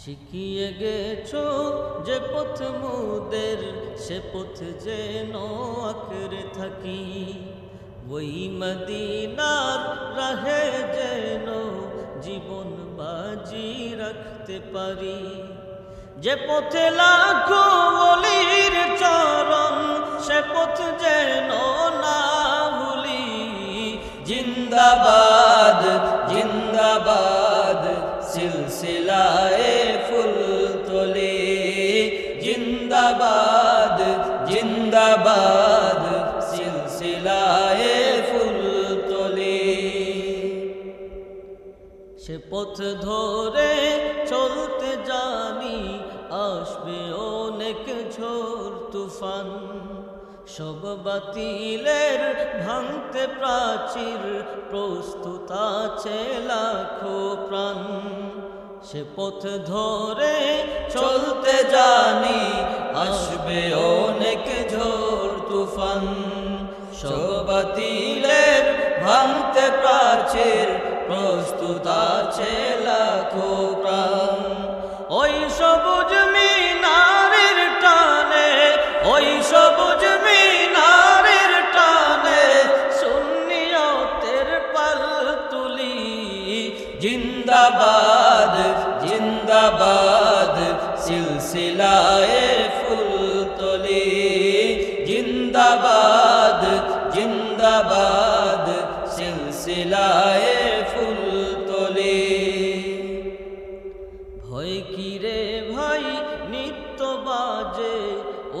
শিখিয়ে গেছো যে পথ মোদের, সে পথ যেন আঁকড়ে থাকি। ওই মদিনার রাহে যেন জীবন বাজি রাখতে পারি। যে পথে লাখো অলির চরণ, সে পথ যেন না ভুলি। জিন্দাবাদ জিন্দাবাদ, সিলসিলায়ে পথ ধরে চলতে জানি, আসবে অনেক ঝড় তুফান। সব বাতিলের ভাঙতে প্রাচীর, প্রস্তুত আছে লাখো প্রাণ। সে পথ ধরে চলতে জানি, আসবে অনেক ঝড় তুফান। সব বাতিলের ভাঙতে প্রাচীর প্রস্তুত আছে লাখো প্রাণ। ওই সবুজ মিনারের টানে, ওই সবুজ মিনারের টানে সুন্নিয়তের পাল তুলি। জিন্দাবাদ জিন্দাবাদ, সিলসিলায়ে কিরে ভাই, নিত্য বাজে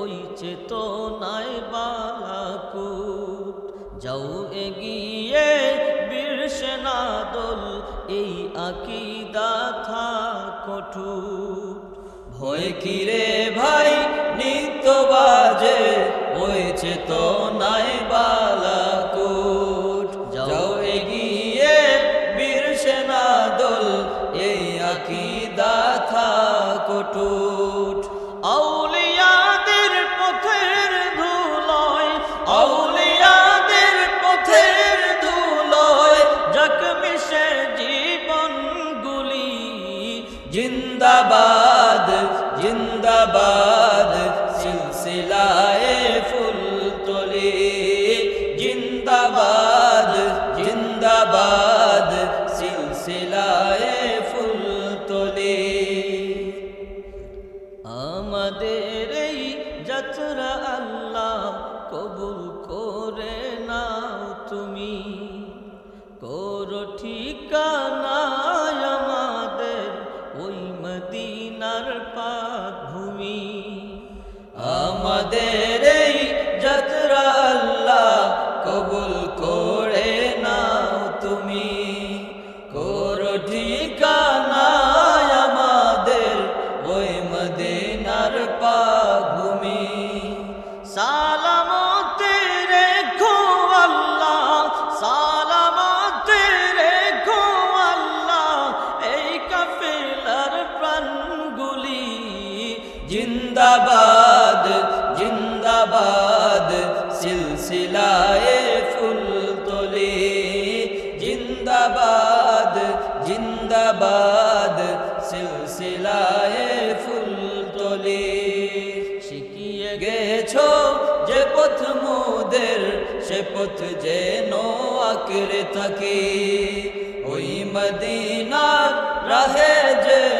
ওই চেতনায় বালাকুট। যাও এগিয়ে, বীর সেনাদল, এই আকিদা থা কঠু ভয় কিরে ভাই? জিন্দাবাদ জিন্দাবাদ, সিলসিলায়ে ফুল তোলে। জিন্দাবাদ জিন্দাবাদ, সিলসিলায়ে ফুল তোলে। আমাদের এই যাত্রা আল্লাহ কবুল করে নাও তুমি। করো ঠিকানা জিন্দাবাদ জিন্দাবাদ, সিলসিলায়ে ফুল তোলে। জিন্দাবাদ জিন্দাবাদ, সিলসিলায়ে ফুল তোলে। শিখিয়ে গেছো যে পথ মোদের, সে পথ যেন আঁকড়ে থাকে। ওই মদিনার রাহে যেন